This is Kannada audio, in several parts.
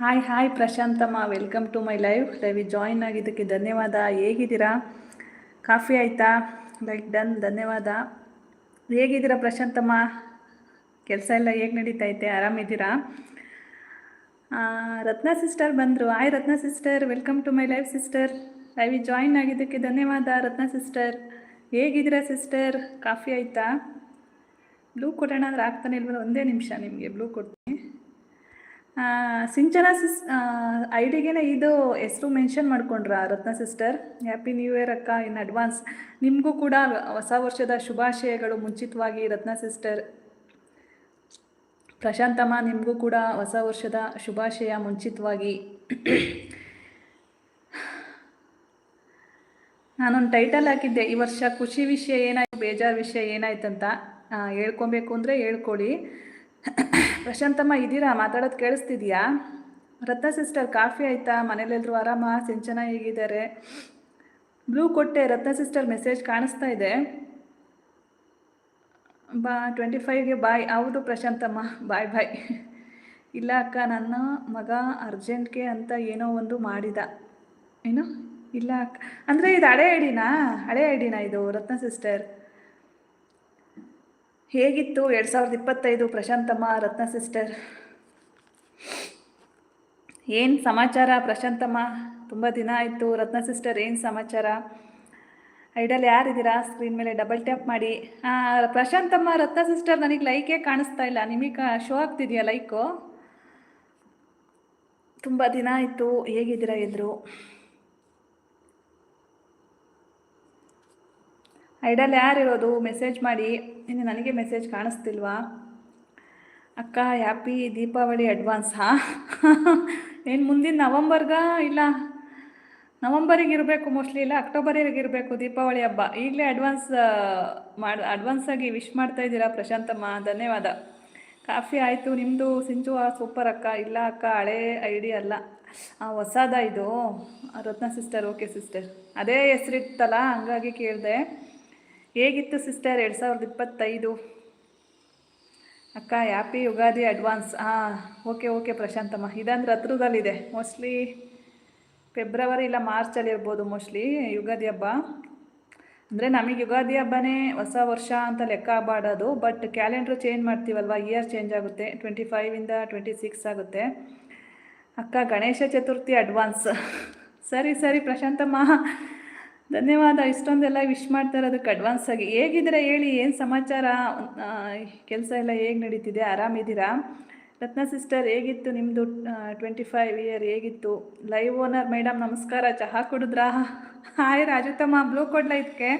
Hi hi Prashanthamma welcome to my live Ravi join ಆಗಿದ್ದಕ್ಕೆ ಧನ್ಯವಾದ ಹೇಗಿದ್ದೀರಾ ಕಾಫಿ ಆಯಿತಾ ಲೈಕ್ ಡನ್ ಧನ್ಯವಾದ ಹೇಗಿದ್ದೀರಾ ಪ್ರಶಾಂತಮ್ಮ ಕೆಲಸ ಎಲ್ಲ ಹೇಗೆ ನಡೀತೈತೆ ಆರಾಮಿದ್ದೀರಾ ರತ್ನ ಸಿಸ್ಟರ್ ಬಂದರು hi Ratna sister welcome to my live sister ಲೈವಿ join ಆಗಿದ್ದಕ್ಕೆ ಧನ್ಯವಾದ ರತ್ನ ಸಿಸ್ಟರ್ ಹೇಗಿದ್ದೀರಾ ಸಿಸ್ಟರ್ ಕಾಫಿ ಆಯಿತಾ ಬ್ಲೂ ಕೊಡೋಣ ಅಂದ್ರೆ ಆಗ್ತಾನೆ ಇಲ್ವಲ್ಲ? ಒಂದೇ ನಿಮಿಷ ನಿಮಗೆ ಬ್ಲೂ ಕೊಡ್ತೀನಿ. ಸಿಂಚನ ಸಿಸ್ ಐ ಡಿಗೆನೆ ಇದು ಹೆಸರು mention ಮಾಡ್ಕೊಂಡ್ರಾ Ratna sister happy new year ಅಕ್ಕ ಇನ್ ಅಡ್ವಾನ್ಸ್ ನಿಮಗೂ ಕೂಡ ಹೊಸ ವರ್ಷದ ಶುಭಾಶಯಗಳು ಮುಂಚಿತವಾಗಿ ರತ್ನ ಸಿಸ್ಟರ್ ಪ್ರಶಾಂತಮ್ಮ, ನಿಮಗೂ ಕೂಡ ಹೊಸ ವರ್ಷದ ಶುಭಾಶಯ ಮುಂಚಿತವಾಗಿ. ನಾನೊಂದು ಟೈಟಲ್ ಹಾಕಿದ್ದೆ, ಈ ವರ್ಷ ಖುಷಿ ವಿಷಯ ಏನಾಯ್ತು, ಬೇಜಾರು ವಿಷಯ ಏನಾಯ್ತಂತ. ಹೇಳ್ಕೊಬೇಕು ಅಂದರೆ ಹೇಳ್ಕೊಳ್ಳಿ ಪ್ರಶಾಂತಮ್ಮ ಇದ್ದೀರಾ ಮಾತಾಡೋದು ಕೇಳಿಸ್ತಿದ್ಯಾ? ರತ್ನ ಸಿಸ್ಟರ್, ಕಾಫಿ ಆಯಿತಾ? ಮನೇಲೆಲ್ಲರೂ ಆರಾಮ? ಸಿಂಚನ ಹೇಗಿದ್ದಾರೆ? ಬ್ಲೂ ಕೊಟ್ಟೆ, ರತ್ನ ಸಿಸ್ಟರ್ ಮೆಸೇಜ್ ಕಾಣಿಸ್ತಾ ಇದೆ. ಬಾ, ಟ್ವೆಂಟಿ ಫೈವ್ಗೆ ಬಾಯ್. ಹೌದು ಪ್ರಶಾಂತಮ್ಮ, ಬಾಯ್ ಬಾಯ್. ಇಲ್ಲ ಅಕ್ಕ, ನನ್ನ ಮಗ ಅರ್ಜೆಂಟ್ಗೆ ಅಂತ ಏನೋ ಒಂದು ಮಾಡಿದ. ಏನು? ಇಲ್ಲ ಅಕ್ಕ. ಅಂದರೆ ಇದು ಹಳೆ ಐಡಿನಾ? ಹಳೆ ಐಡಿನಾ ಇದು, ರತ್ನ ಸಿಸ್ಟರ್? ಹೇಗಿತ್ತು ಎರಡು ಸಾವಿರದ ಇಪ್ಪತ್ತೈದು ಪ್ರಶಾಂತಮ್ಮ ರತ್ನ ಸಿಸ್ಟರ್ ಏನು ಸಮಾಚಾರ ಪ್ರಶಾಂತಮ್ಮ ತುಂಬ ದಿನ ಆಯಿತು. ರತ್ನ ಸಿಸ್ಟರ್ ಏನು ಸಮಾಚಾರ? ಐಡಲ್ ಯಾರಿದ್ದೀರಾ? ಸ್ಕ್ರೀನ್ ಮೇಲೆ ಡಬಲ್ ಟ್ಯಾಪ್ ಮಾಡಿ. ಪ್ರಶಾಂತಮ್ಮ ರತ್ನ ಸಿಸ್ಟರ್ ನನಗೆ ಲೈಕೇ ಕಾಣಿಸ್ತಾ ಇಲ್ಲ. ನಿಮಗೆ ಶೋ ಆಗ್ತಿದೆಯಾ ಲೈಕು ತುಂಬ ದಿನ ಆಯಿತು. ಹೇಗಿದ್ದೀರಾ ಎಲ್ರು? ಐಡಲ್ ಯಾರಿರೋದು? ಮೆಸೇಜ್ ಮಾಡಿ. ಇನ್ನು ನನಗೆ ಮೆಸೇಜ್ ಕಾಣಿಸ್ತಿಲ್ವಾ? ಅಕ್ಕ, ಹ್ಯಾಪಿ ದೀಪಾವಳಿ ಅಡ್ವಾನ್ಸ್? ಹಾಂ ಏನು ಮುಂದಿನ ನವಂಬರ್ಗ ಇಲ್ಲ? ನವಂಬರಿಗೆ ಇರಬೇಕು ಮೋಸ್ಟ್ಲಿ, ಇಲ್ಲ ಅಕ್ಟೋಬರಿಗೆ ಇರಬೇಕು ದೀಪಾವಳಿ ಹಬ್ಬ. ಈಗಲೇ ಅಡ್ವಾನ್ಸ್ ಮಾಡಿ, ಅಡ್ವಾನ್ಸ್ ಆಗಿ ವಿಶ್ ಮಾಡ್ತಾ ಇದ್ದೀರಾ ಪ್ರಶಾಂತಮ್ಮ? ಧನ್ಯವಾದ. ಕಾಫಿ ಆಯಿತು. ನಿಮ್ಮದು ಸಿಂಚು ಸೂಪರ್ ಅಕ್ಕ. ಇಲ್ಲ ಅಕ್ಕ, ಹಳೇ ಐಡಿ ಅಲ್ಲ. ಹೊಸದ ಇದು. Ratna sister, okay sister. ಅದೇ ಹೆಸರಿತ್ತಲ್ಲ, ಹಂಗಾಗಿ ಕೇಳಿದೆ. ಹೇಗಿತ್ತು ಸಿಸ್ಟರ್ ಎರಡು ಸಾವಿರದ ಇಪ್ಪತ್ತೈದು? ಅಕ್ಕ ಹ್ಯಾಪಿ ಯುಗಾದಿ ಅಡ್ವಾನ್ಸ್ ಹಾಂ, ಓಕೆ ಓಕೆ ಪ್ರಶಾಂತಮ್ಮ. ಇದಂದ್ರೆ ಹತ್ರದಲ್ಲಿದೆ. ಮೋಸ್ಟ್ಲಿ ಫೆಬ್ರವರಿ ಇಲ್ಲ ಮಾರ್ಚಲ್ಲಿ ಇರ್ಬೋದು ಮೋಸ್ಟ್ಲಿ ಯುಗಾದಿ ಹಬ್ಬ. ಅಂದರೆ ನಮಗೆ ಯುಗಾದಿ ಹಬ್ಬನೇ ಹೊಸ ವರ್ಷ ಅಂತ ಲೆಕ್ಕ ಬಾಡೋದು. ಬಟ್ ಕ್ಯಾಲೆಂಡ್ರ್ ಚೇಂಜ್ ಮಾಡ್ತೀವಲ್ವ? ಇಯರ್ ಚೇಂಜ್ ಆಗುತ್ತೆ. ಟ್ವೆಂಟಿ ಫೈವಿಂದ ಟ್ವೆಂಟಿ ಸಿಕ್ಸ್ ಆಗುತ್ತೆ. ಅಕ್ಕ, ಗಣೇಶ ಚತುರ್ಥಿ ಅಡ್ವಾನ್ಸ್ ಸರಿ ಸರಿ ಪ್ರಶಾಂತಮ್ಮ. ಧನ್ಯವಾದ. ಇಷ್ಟೊಂದೆಲ್ಲ ವಿಶ್ ಮಾಡ್ತಾ ಇರೋದಕ್ಕೆ ಅಡ್ವಾನ್ಸ್ ಆಗಿ. ಹೇಗಿದ್ದೀರಾ ಹೇಳಿ? ಏನು ಸಮಾಚಾರ? ಕೆಲಸ ಎಲ್ಲ ಹೇಗೆ ನಡೀತಿದೆ? ಆರಾಮಿದ್ದೀರಾ? ರತ್ನ ಸಿಸ್ಟರ್ ಹೇಗಿತ್ತು ನಿಮ್ಮದು ಟ್ವೆಂಟಿ ಫೈವ್ ಇಯರ್ ಹೇಗಿತ್ತು? ಲೈವ್ ಓನರ್ ಮೇಡಮ್ ನಮಸ್ಕಾರ. ಚಹಾ ಕುಡಿದ್ರಾ? ಹಾಯ್ ರಾಜತಮ್ಮ. ಬ್ಲೂ ಕೊಡ್ಲ ಇದಕ್ಕೆ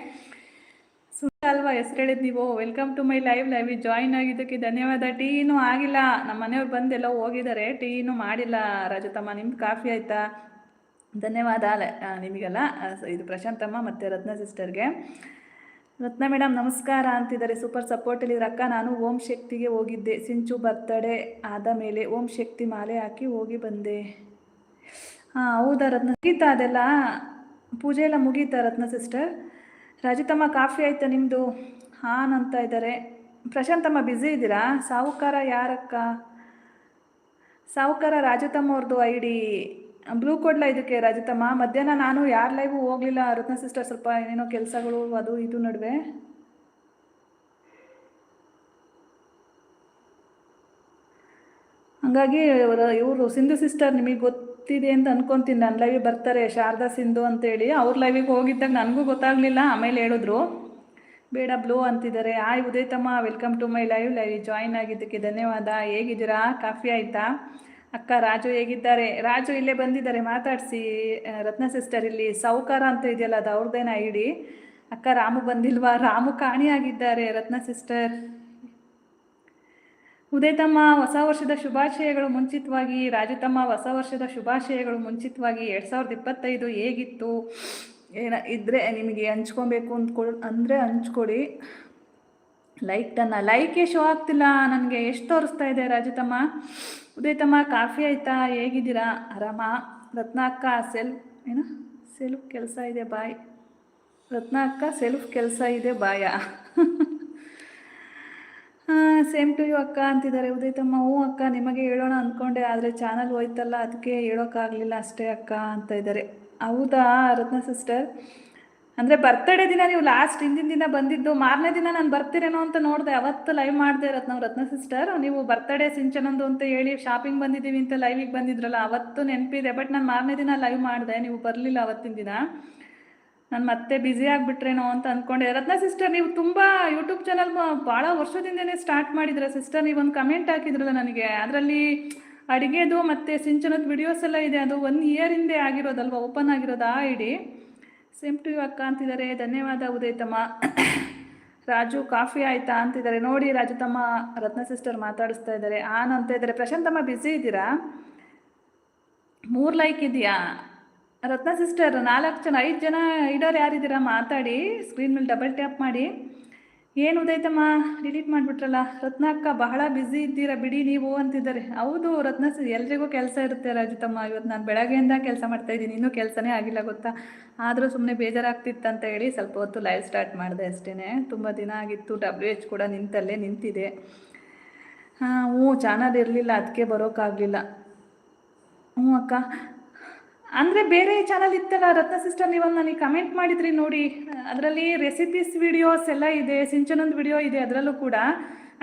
ಸುಂದರ ಅಲ್ವಾ ಹೆಸರು ಹೇಳಿದ್ ನೀವು welcome to my live live join ಆಗಿದ್ದಕ್ಕೆ ಧನ್ಯವಾದ. ಟೀ ಆಗಿಲ್ಲ. ನಮ್ಮ ಮನೆಯವ್ರು ಬಂದೆಲ್ಲ ಹೋಗಿದ್ದಾರೆ. ಟೀ ಮಾಡಿಲ್ಲ, ರಾಜತಮ್ಮ. ನಿಮ್ದು ಕಾಫಿ ಆಯಿತಾ? ಧನ್ಯವಾದ ನಿಮಗೆಲ್ಲ ಇದು ಪ್ರಶಾಂತಮ್ಮ ಮತ್ತು ರತ್ನ ಸಿಸ್ಟರ್ಗೆ ರತ್ನ ಮೇಡಮ್ ನಮಸ್ಕಾರ ಅಂತಿದ್ದಾರೆ. ಸೂಪರ್ ಸಪೋರ್ಟಲ್ಲಿ ಅಕ್ಕ ನಾನು ಓಂ ಶಕ್ತಿಗೆ ಹೋಗಿದ್ದೆ. ಸಿಂಚು ಬರ್ತಡೇ ಆದ ಮೇಲೆ ಓಂ ಶಕ್ತಿ ಮಾಲೆ ಹಾಕಿ ಹೋಗಿ ಬಂದೆ. ಹಾಂ, ಹೌದಾ ರತ್ನ? ಮುಗೀತಾ ಅದೆಲ್ಲ? ಪೂಜೆ ಎಲ್ಲ ಮುಗೀತಾ ರತ್ನ ಸಿಸ್ಟರ್ ರಾಜಿತಮ್ಮ, ಕಾಫಿ ಆಯ್ತಾ ನಿಮ್ಮದು ಹಾನ್ ಅಂತ ಇದ್ದಾರೆ. ಪ್ರಶಾಂತಮ್ಮ ಬ್ಯುಸಿ ಇದ್ದೀರಾ? ಸಾಹುಕಾರ ಯಾರಕ್ಕ? ಸಾಹುಕಾರ ರಾಜತಮ್ಮ ಅವ್ರದ್ದು ಐ ಡಿ ಬ್ಲೂ ಕೊಡ್ಲಾ ಇದಕ್ಕೆ ರಾಜತಮ್ಮ. ಮಧ್ಯಾಹ್ನ ನಾನು ಯಾರ ಲೈವ್ ಹೋಗ್ಲಿಲ್ಲ. ರತ್ನ ಸಿಸ್ಟರ್ ಸ್ವಲ್ಪ ಏನೇನೋ ಕೆಲಸಗಳು ಅದು ಇದು ನಡುವೆ. ಹಂಗಾಗಿ ಇವರು ಸಿಂಧು ಸಿಸ್ಟರ್ ನಿಮಗೆ ಗೊತ್ತಿದೆ ಅಂತ ಅನ್ಕೊಂತೀನಿ. ನನ್ನ ಲೈವಿಗೆ ಬರ್ತಾರೆ ಶಾರದಾ ಸಿಂಧು ಅಂತೇಳಿ ಅವ್ರ ಲೈವಿಗೆ ಹೋಗಿದ್ದಾಗ ನನಗೂ ಗೊತ್ತಾಗಲಿಲ್ಲ. ಆಮೇಲೆ ಹೇಳಿದ್ರು, ಬೇಡ ಬ್ಲೂ ಅಂತಿದ್ದಾರೆ. ಆಯ್ ಉದಯತಮ್ಮ welcome to my live live join ಆಗಿದ್ದಕ್ಕೆ ಧನ್ಯವಾದ. ಹೇಗಿದ್ದೀರಾ? ಕಾಫಿ ಆಯಿತಾ? ಅಕ್ಕ ರಾಜು ಹೇಗಿದ್ದಾರೆ? ರಾಜು ಇಲ್ಲೇ ಬಂದಿದ್ದಾರೆ, ಮಾತಾಡಿಸಿ. ರತ್ನ ಸಿಸ್ಟರ್ ಇಲ್ಲಿ ಸೌಕಾರ ಅಂತ ಇದೆಯಲ್ಲ, ಅದು ಅವ್ರದ್ದೇನ ಐ ಡಿ ಅಕ್ಕ ರಾಮು ಬಂದಿಲ್ವಾ? ರಾಮು ಕಾಣಿಯಾಗಿದ್ದಾರೆ ರತ್ನ ಸಿಸ್ಟರ್ ಉದಯ ತಮ್ಮ ಹೊಸ ವರ್ಷದ ಶುಭಾಶಯಗಳು ಮುಂಚಿತವಾಗಿ. ರಾಜು ತಮ್ಮ ಹೊಸ ವರ್ಷದ ಶುಭಾಶಯಗಳು ಮುಂಚಿತವಾಗಿ. ಎರಡು ಸಾವಿರದ ಇಪ್ಪತ್ತೈದು ಹೇಗಿತ್ತು? ಏನ ಇದ್ದರೆ ನಿಮಗೆ ಹಂಚ್ಕೊಬೇಕು ಅಂದ್ಕೊ, ಅಂದರೆ ಹಂಚ್ಕೊಡಿ. ಲೈಕ್ ತನ್ನ ಲೈಕೇ ಶೋ ಆಗ್ತಿಲ್ಲ, ನನಗೆ ಎಷ್ಟು ತೋರಿಸ್ತಾ ಇದೆ ರಾಜತಮ್ಮ? ಉದಯತಮ್ಮ ಕಾಫಿ ಆಯ್ತಾ? ಹೇಗಿದ್ದೀರಾ? ಆರಾಮ? ರತ್ನ ಅಕ್ಕ, ಸೆಲ್ಫ್ ಏನು? ಸೆಲ್ಫ್ ಕೆಲಸ ಇದೆ ಬಾಯ್. ರತ್ನ ಅಕ್ಕ, ಸೆಲ್ಫ್ ಕೆಲಸ ಇದೆ ಬಾಯ. ಸೇಮ್ ಟು ಯು ಅಕ್ಕ ಅಂತಿದ್ದಾರೆ. ಉದಯತಮ್ಮ, ಹ್ಞೂ ಅಕ್ಕ, ನಿಮಗೆ ಹೇಳೋಣ ಅಂದ್ಕೊಂಡೆ, ಆದರೆ ಚಾನಲ್ ಹೋಯ್ತಲ್ಲ, ಅದಕ್ಕೆ ಹೇಳೋಕ್ಕಾಗಲಿಲ್ಲ ಅಷ್ಟೇ ಅಕ್ಕ ಅಂತ ಇದ್ದಾರೆ. ಹೌದಾ, ರತ್ನ ಸಿಸ್ಟರ್ ಅಂದರೆ ಬರ್ತ್ಡೇ ದಿನ ನೀವು ಲಾಸ್ಟ್ ಹಿಂದಿನ ದಿನ ಬಂದಿದ್ದು, ಮಾರನೇ ದಿನ ನಾನು ಬರ್ತೀರೇನೋ ಅಂತ ನೋಡಿದೆ. ಅವತ್ತು ಲೈವ್ ಮಾಡಿದೆ ರತ್ನ ರತ್ನ ಸಿಸ್ಟರ್ ನೀವು ಬರ್ತ್ಡೇ ಸಿಂಚನಂದು ಅಂತ ಹೇಳಿ ಶಾಪಿಂಗ್ ಬಂದಿದ್ದೀವಿ ಅಂತ ಲೈವಿಗೆ ಬಂದಿದ್ರಲ್ಲ, ಅವತ್ತು ನೆನಪಿದೆ. ಬಟ್ ನಾನು ಮಾರನೇ ದಿನ ಲೈವ್ ಮಾಡಿದೆ. ನೀವು ಬರಲಿಲ್ಲ ಅವತ್ತಿನ ದಿನ. ನಾನು ಮತ್ತೆ ಬ್ಯುಸಿ ಆಗಿಬಿಟ್ರೇನೋ ಅಂತ ಅಂದ್ಕೊಂಡೆ ರತ್ನ ಸಿಸ್ಟರ್ ನೀವು ತುಂಬ ಯೂಟ್ಯೂಬ್ ಚಾನಲ್ ಭಾಳ ವರ್ಷದಿಂದನೇ ಸ್ಟಾರ್ಟ್ ಮಾಡಿದ್ರ ಸಿಸ್ಟರ್ ನೀವು ಒಂದು ಕಮೆಂಟ್ ಹಾಕಿದ್ರಲ್ಲ ನನಗೆ. ಅದರಲ್ಲಿ ಅಡುಗೆದು ಮತ್ತು ಸಿಂಚನದ ವಿಡಿಯೋಸ್ ಎಲ್ಲ ಇದೆ. ಅದು ಒನ್ ಇಯರ್ ಹಿಂದೆ ಆಗಿರೋದಲ್ವ ಓಪನ್ ಆಗಿರೋದು ಆ ಐಡಿ. ಸೇಮ್ ಟು ಅಕ್ಕ ಅಂತಿದ್ದಾರೆ. ಧನ್ಯವಾದ ಉದಯತಮ್ಮ. ರಾಜು, ಕಾಫಿ ಆಯ್ತಾ ಅಂತಿದ್ದಾರೆ. ನೋಡಿ, ರಾಜು ತಮ್ಮ ರತ್ನ ಸಿಸ್ಟರ್ ಮಾತಾಡಿಸ್ತಾ ಇದ್ದಾರೆ. ಆನ್ ಅಂತ ಇದ್ದಾರೆ. ಪ್ರಶಾಂತಮ್ಮ ಬ್ಯುಸಿ ಇದ್ದೀರಾ? ಮೂರು ಲೈಕ್ ಇದೆಯಾ? ರತ್ನ ಸಿಸ್ಟರ್ ನಾಲ್ಕು ಜನ, ಐದು ಜನ ಇಡೋರು ಯಾರಿದ್ದೀರಾ? ಮಾತಾಡಿ. ಸ್ಕ್ರೀನ್ ಮೇಲೆ ಡಬಲ್ ಟ್ಯಾಪ್ ಮಾಡಿ. ಏನು ಉದಯ್ತಮ್ಮ? ಡಿಲೀಟ್ ಮಾಡಿಬಿಟ್ರಲ್ಲ. ರತ್ನ ಅಕ್ಕ, ಬಹಳ ಬ್ಯುಸಿ ಇದ್ದೀರಾ ಬಿಡಿ ನೀವು ಅಂತಿದ್ದಾರೆ. ಹೌದು, ರತ್ನ ಎಲ್ರಿಗೂ ಕೆಲಸ ಇರುತ್ತೆ ರಾಜುತಮ್ಮ. ಇವತ್ತು ನಾನು ಬೆಳಗ್ಗೆಯಿಂದ ಕೆಲಸ ಮಾಡ್ತಾ ಇದ್ದೀನಿ. ಇನ್ನೂ ಕೆಲಸನೇ ಆಗಿಲ್ಲ ಗೊತ್ತಾ? ಆದರೂ ಸುಮ್ಮನೆ ಬೇಜಾರಾಗ್ತಿತ್ತು ಅಂತ ಹೇಳಿ ಸ್ವಲ್ಪ ಹೊತ್ತು ಲೈವ್ ಸ್ಟಾರ್ಟ್ ಮಾಡಿದೆ ಅಷ್ಟೇ ತುಂಬ ದಿನ ಆಗಿತ್ತು. ಡಬ್ಲ್ಯೂ ಎಚ್ ಕೂಡ ನಿಂತಲ್ಲೇ ನಿಂತಿದೆ. ಹಾಂ, ಹ್ಞೂ, ಚಾನಲ್ ಇರಲಿಲ್ಲ. ಅದಕ್ಕೆ ಬರೋಕ್ಕಾಗಲಿಲ್ಲ ಹ್ಞೂ ಅಕ್ಕ. ಅಂದರೆ ಬೇರೆ ಚಾನಲ್ ಇತ್ತಲ್ಲ, ರತ್ನ ಸಿಸ್ಟರ್ ನೀವು ನನಗೆ ಕಮೆಂಟ್ ಮಾಡಿದ್ರಿ ನೋಡಿ. ಅದರಲ್ಲಿ ರೆಸಿಪೀಸ್ ವಿಡಿಯೋಸ್ ಎಲ್ಲ ಇದೆ, ಸಿಂಚನೊಂದು ವಿಡಿಯೋ ಇದೆ ಅದರಲ್ಲೂ ಕೂಡ.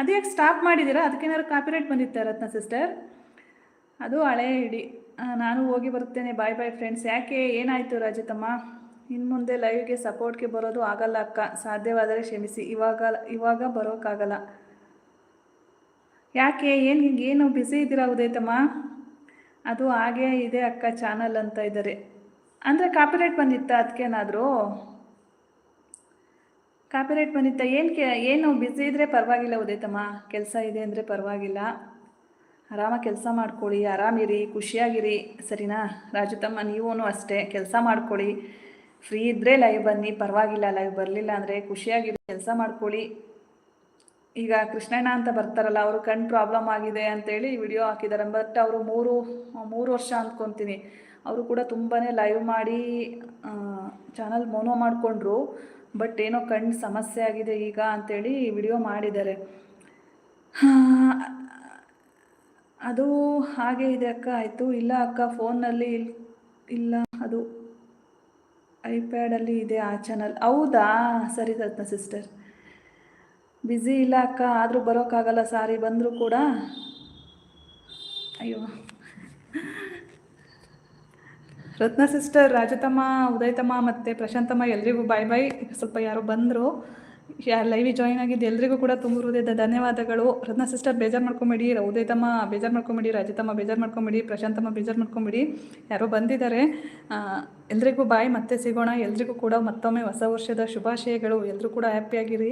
ಅದು ಯಾಕೆ ಸ್ಟಾಪ್ ಮಾಡಿದ್ದೀರಾ ಅದಕ್ಕೇನಾದ್ರು ಕಾಪಿರೈಟ್ ಬಂದಿತ್ತೆ ರತ್ನ ಸಿಸ್ಟರ್ ಅದು ಹಳೆ ಇಡಿ. ನಾನು ಹೋಗಿ ಬರುತ್ತೇನೆ. ಬಾಯ್ ಬಾಯ್ ಫ್ರೆಂಡ್ಸ್ ಯಾಕೆ? ಏನಾಯಿತು ರಾಜಿತಮ್ಮ? ಇನ್ನು ಮುಂದೆ ಲೈವ್ಗೆ ಸಪೋರ್ಟ್ಗೆ ಬರೋದು ಆಗಲ್ಲ ಅಕ್ಕ. ಸಾಧ್ಯವಾದರೆ ಕ್ಷಮಿಸಿ. ಇವಾಗ ಇವಾಗ ಬರೋಕ್ಕಾಗಲ್ಲ ಯಾಕೆ? ಏನು ಏನು ಬ್ಯುಸಿ ಇದ್ದೀರಾ ಉದಯತಮ್ಮ? ಅದು ಹಾಗೆ ಇದೆ ಅಕ್ಕ ಚಾನಲ್ ಅಂತ ಇದ್ದಾರೆ. ಅಂದರೆ ಕಾಪಿರೈಟ್ ಬಂದಿತ್ತಾ ಅದಕ್ಕೇನಾದರೂ ಕಾಪಿರೈಟ್ ಬಂದಿತ್ತಾ? ಏನು ಕೆ, ಏನು ಬ್ಯುಸಿ ಇದ್ದರೆ ಪರವಾಗಿಲ್ಲ ಉದಯತಮ್ಮ. ಕೆಲಸ ಇದೆ ಅಂದರೆ ಪರವಾಗಿಲ್ಲ. ಆರಾಮಾಗಿ ಕೆಲಸ ಮಾಡ್ಕೊಳ್ಳಿ, ಆರಾಮಿರಿ, ಖುಷಿಯಾಗಿರಿ, ಸರಿನಾ? ರಾಜುತಮ್ಮ ನೀವೂ ಅಷ್ಟೇ. ಕೆಲಸ ಮಾಡ್ಕೊಳ್ಳಿ. ಫ್ರೀ ಇದ್ದರೆ ಲೈವ್ ಬನ್ನಿ. ಪರವಾಗಿಲ್ಲ ಲೈವ್ ಬರಲಿಲ್ಲ ಅಂದರೆ ಖುಷಿಯಾಗಿರಿ, ಕೆಲಸ ಮಾಡ್ಕೊಳ್ಳಿ. ಈಗ ಕೃಷ್ಣಣ್ಣ ಅಂತ ಬರ್ತಾರಲ್ಲ, ಅವರು ಕಣ್ಣು ಪ್ರಾಬ್ಲಮ್ ಆಗಿದೆ ಅಂತೇಳಿ ವಿಡಿಯೋ ಹಾಕಿದ್ದಾರೆ ಬಟ್ ಅವರು ಮೂರು ಮೂರು ವರ್ಷ ಅಂದ್ಕೊತೀನಿ. ಅವರು ಕೂಡ ತುಂಬಾ ಲೈವ್ ಮಾಡಿ ಚಾನಲ್ ಮೋನೋ ಮಾಡಿಕೊಂಡ್ರು. ಬಟ್ ಏನೋ ಕಣ್ಣು ಸಮಸ್ಯೆ ಆಗಿದೆ ಈಗ ಅಂತೇಳಿ ವಿಡಿಯೋ ಮಾಡಿದ್ದಾರೆ. ಅದು ಹಾಗೆ ಇದೆ ಅಕ್ಕ, ಆಯಿತು. ಇಲ್ಲ ಅಕ್ಕ ಫೋನ್ನಲ್ಲಿ ಇಲ್ಲ. ಅದು ಐಪ್ಯಾಡಲ್ಲಿ ಇದೆ ಆ ಚಾನಲ್ ಹೌದಾ? ಸರಿ ರತ್ನ ಸಿಸ್ಟರ್ ಬ್ಯುಸಿ ಇಲ್ಲ ಅಕ್ಕ, ಆದರೂ ಬರೋಕ್ಕಾಗಲ್ಲ, ಸಾರಿ ಬಂದರೂ ಕೂಡ. ಅಯ್ಯೋ. ರತ್ನ ಸಿಸ್ಟರ್ ರಾಜತಮ್ಮ, ಉದಯತಮ್ಮ ಮತ್ತು ಪ್ರಶಾಂತಮ್ಮ, ಎಲ್ರಿಗೂ ಬಾಯ್ ಬಾಯ್ ಸ್ವಲ್ಪ ಯಾರೋ ಬಂದರು. ಯಾರು ಲೈವಿಗೆ ಜಾಯಿನ್ ಆಗಿದ್ದು ಎಲ್ರಿಗೂ ಕೂಡ ತುಂಬ ಹೃದಯದ ಧನ್ಯವಾದಗಳು. ರತ್ನ ಸಿಸ್ಟರ್ ಬೇಜಾರು ಮಾಡ್ಕೊಂಬಿಡಿ. ಉದಯತಮ್ಮ, ಬೇಜಾರು ಮಾಡ್ಕೊಂಬಿಡಿ. ರಾಜತಮ್ಮ, ಬೇಜಾರು ಮಾಡ್ಕೊಂಬಿಡಿ. ಪ್ರಶಾಂತಮ್ಮ, ಬೇಜಾರು ಮಾಡ್ಕೊಂಬಿಡಿ. ಯಾರೋ ಬಂದಿದ್ದಾರೆ. ಎಲ್ರಿಗೂ ಬಾಯ್ ಮತ್ತೆ ಸಿಗೋಣ. ಎಲ್ರಿಗೂ ಕೂಡ ಮತ್ತೊಮ್ಮೆ ಹೊಸ ವರ್ಷದ ಶುಭಾಶಯಗಳು. ಎಲ್ಲರೂ ಕೂಡ ಹ್ಯಾಪಿಯಾಗಿರಿ